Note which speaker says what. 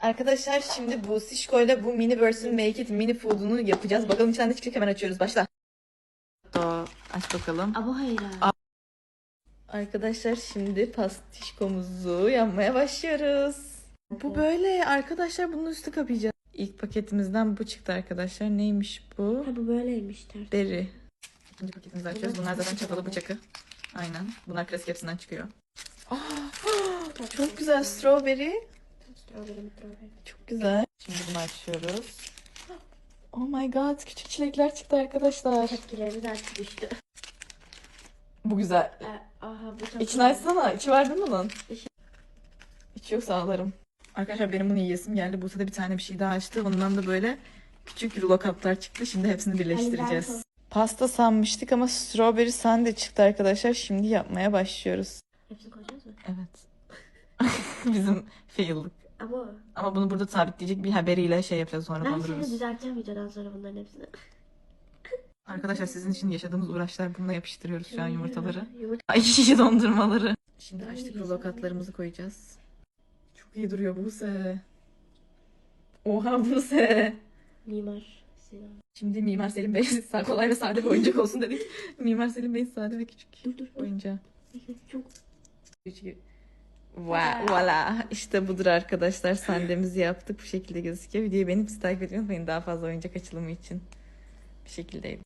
Speaker 1: Arkadaşlar şimdi bu Sişko ile bu mini version make it mini food'unu yapacağız. Bakalım içinden ne çıkacak hemen açıyoruz. Başla. Aç bakalım.
Speaker 2: Abo hayır.
Speaker 1: Arkadaşlar şimdi pastişkomuzu yapmaya başlıyoruz. Bu böyle arkadaşlar bunun üstü kapayacağız. İlk paketimizden bu çıktı arkadaşlar. Neymiş bu?
Speaker 2: Ha bu böyleymiş ters.
Speaker 1: Berry. İkinci paketimizi açıyoruz. Bunlar zaten çatalı bıçakı. Aynen. Bunlar klasik hepsinden çıkıyor. Aa, çok güzel strawberry. Çok güzel. Şimdi bunu açıyoruz. Oh my god küçük çilekler çıktı arkadaşlar.
Speaker 2: Tepkilerimiz artık düştü.
Speaker 1: Bu güzel.
Speaker 2: Ee, aha bu çok
Speaker 1: İçini açsana. İçi var değil mi bunun?
Speaker 2: İçi-
Speaker 1: İçi yoksa ağlarım. Arkadaşlar benim bunu yiyesim geldi. Buse'de bir tane bir şey daha açtı. Ondan da böyle küçük rulo kaplar çıktı. Şimdi hepsini birleştireceğiz. Pasta sanmıştık ama strawberry sundae çıktı arkadaşlar. Şimdi yapmaya başlıyoruz.
Speaker 2: Hepsini koyacağız mı?
Speaker 1: Evet. Bizim fail'lık.
Speaker 2: Ama
Speaker 1: Ama bunu burada sabitleyecek bir haberiyle şey yapacağız sonra
Speaker 2: ben seni
Speaker 1: dondururuz.
Speaker 2: düzelteceğim videodan sonra bunların hepsini.
Speaker 1: Arkadaşlar sizin için yaşadığımız uğraşlar bununla yapıştırıyoruz şu an yumurtaları.
Speaker 2: Yumurta.
Speaker 1: Ay şişe dondurmaları. Şimdi açtık rulo katlarımızı koyacağız. Çok iyi duruyor Buse. Oha Buse.
Speaker 2: Mimar Sinan.
Speaker 1: Şimdi Mimar Selim Bey sa- kolay ve sade bir oyuncak olsun dedik. Mimar Selim Bey sade ve küçük
Speaker 2: Dur dur.
Speaker 1: oyuncağı.
Speaker 2: Çok
Speaker 1: Wow, voila. İşte budur arkadaşlar. Sandemizi yaptık. Bu şekilde gözüküyor. Videoyu bizi takip etmeyi unutmayın. Daha fazla oyuncak açılımı için. Bu şekildeydi.